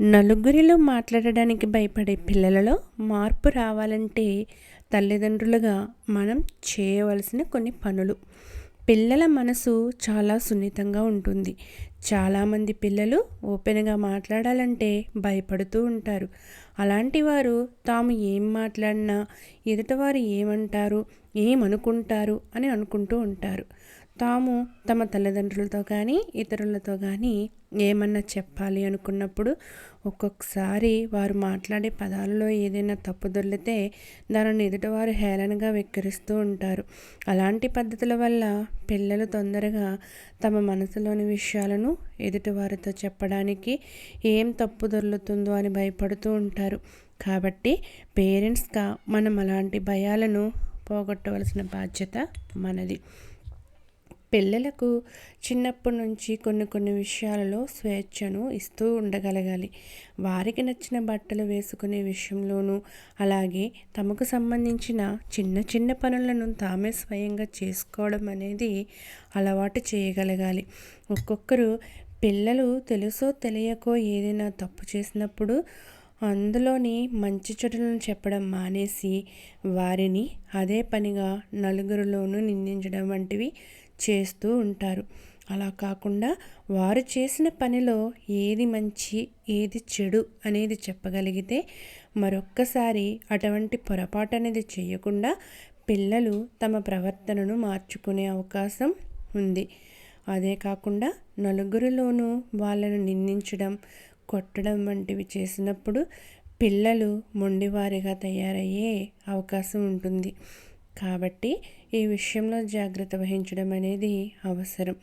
నలుగురిలో మాట్లాడడానికి భయపడే పిల్లలలో మార్పు రావాలంటే తల్లిదండ్రులుగా మనం చేయవలసిన కొన్ని పనులు. పిల్లల మనసు చాలా సున్నితంగా ఉంటుంది. చాలామంది పిల్లలు ఓపెన్గా మాట్లాడాలంటే భయపడుతూ ఉంటారు. అలాంటి వారు తాము ఏం మాట్లాడినా ఎదుటివారు ఏమంటారు ఏమనుకుంటారు అని అనుకుంటూ ఉంటారు. తాము తమ తల్లిదండ్రులతో కానీ ఇతరులతో కానీ ఏమన్నా చెప్పాలి అనుకున్నప్పుడు ఒక్కొక్కసారి వారు మాట్లాడే పదాలలో ఏదైనా తప్పు దొరికితే దానిని ఎదుటివారు హేళనగా వెక్కిరిస్తూ ఉంటారు. అలాంటి పద్ధతుల వల్ల పిల్లలు తొందరగా తమ మనసులోని విషయాలను ఎదుటివారితో చెప్పడానికి ఏం తప్పు దొర్లుతుందో అని భయపడుతూ ఉంటారు. కాబట్టి పేరెంట్స్గా మనం అలాంటి భయాలను పోగొట్టవలసిన బాధ్యత మనది. పిల్లలకు చిన్నప్పటి నుంచి కొన్ని కొన్ని విషయాలలో స్వేచ్ఛను ఇస్తూ ఉండగలగాలి. వారికి నచ్చిన బట్టలు వేసుకునే విషయంలోనూ అలాగే తమకు సంబంధించిన చిన్న చిన్న పనులను తామే స్వయంగా చేసుకోవడం అనేది అలవాటు చేయగలగాలి. ఒక్కొక్కరు పిల్లలు తెలుసో తెలియకో ఏదైనా తప్పు చేసినప్పుడు అందులోని మంచి చెడులను చెప్పడం మానేసి వారిని అదే పనిగా నలుగురిలోనూ నిందించడం వంటివి చేస్తూ ఉంటారు. అలా కాకుండా వారు చేసిన పనిలో ఏది మంచి ఏది చెడు అనేది చెప్పగలిగితే మరొక్కసారి అటువంటి పొరపాటు అనేది చేయకుండా పిల్లలు తమ ప్రవర్తనను మార్చుకునే అవకాశం ఉంది. అదే కాకుండా నలుగురిలోనూ వాళ్ళను నిందించడం కొట్టడం వంటివి చేసినప్పుడు పిల్లలు మొండివారిగా తయారయ్యే అవకాశం ఉంటుంది. కాబట్టి ఈ విషయంలో జాగ్రత్త వహించడం అనేది అవసరం.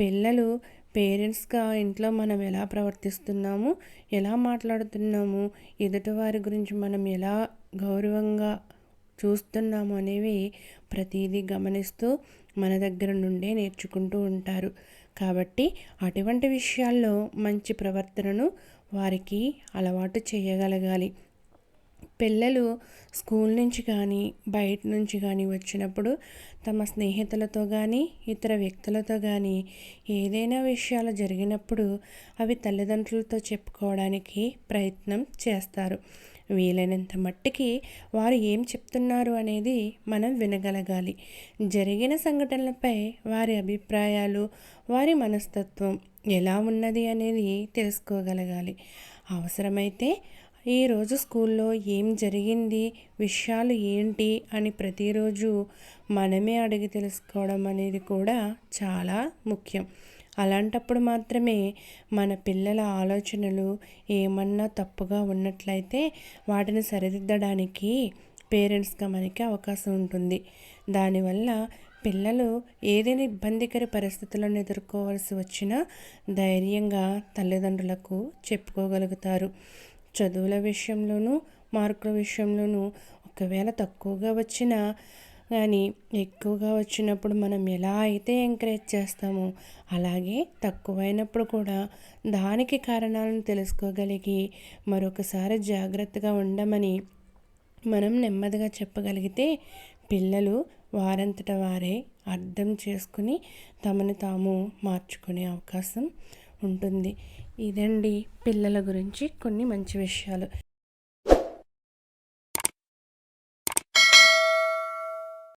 పిల్లలు పేరెంట్స్గా ఇంట్లో మనం ఎలా ప్రవర్తిస్తున్నాము ఎలా మాట్లాడుతున్నాము ఎదుటివారి గురించి మనం ఎలా గౌరవంగా చూస్తున్నాము అనేవి ప్రతిదీ గమనిస్తూ మన దగ్గర నుండే నేర్చుకుంటూ ఉంటారు. కాబట్టి అటువంటి విషయాల్లో మంచి ప్రవర్తనను వారికి అలవాటు చేయగలగాలి. పిల్లలు స్కూల్ నుంచి కానీ బయట నుంచి కానీ వచ్చినప్పుడు తమ స్నేహితులతో కానీ ఇతర వ్యక్తులతో కానీ ఏదైనా విషయాలు జరిగినప్పుడు అవి తల్లిదండ్రులతో చెప్పుకోవడానికి ప్రయత్నం చేస్తారు. వీలైనంత మట్టికి వారు ఏం చెప్తున్నారు అనేది మనం వినగలగాలి. జరిగిన సంఘటనలపై వారి అభిప్రాయాలు వారి మనస్తత్వం ఎలా ఉన్నది అనేది తెలుసుకోగలగాలి. అవసరమైతే ఈరోజు స్కూల్లో ఏం జరిగింది విషయాలు ఏంటి అని ప్రతిరోజు మనమే అడిగి తెలుసుకోవడం అనేది కూడా చాలా ముఖ్యం. అలాంటప్పుడు మాత్రమే మన పిల్లల ఆలోచనలు ఏమన్నా తప్పుగా ఉన్నట్లయితే వాటిని సరిదిద్దడానికి పేరెంట్స్గా మనకి అవకాశం ఉంటుంది. దానివల్ల పిల్లలు ఏదైనా ఇబ్బందికర పరిస్థితులను ఎదుర్కోవాల్సి వచ్చినా ధైర్యంగా తల్లిదండ్రులకు చెప్పుకోగలుగుతారు. చదువుల విషయంలోనూ మార్కుల విషయంలోనూ ఒకవేళ తక్కువగా వచ్చినా కానీ ఎక్కువగా వచ్చినప్పుడు మనం ఎలా అయితే ఎంకరేజ్ చేస్తామో అలాగే తక్కువైనప్పుడు కూడా దానికి కారణాలను తెలుసుకోగలిగి మరొకసారి జాగ్రత్తగా ఉండమని మనం నెమ్మదిగా చెప్పగలిగితే పిల్లలు వారంతట వారే అర్థం చేసుకుని తమను తాము మార్చుకునే అవకాశం ఉంటుంది. ఇదండి పిల్లల గురించి కొన్ని మంచి విషయాలు.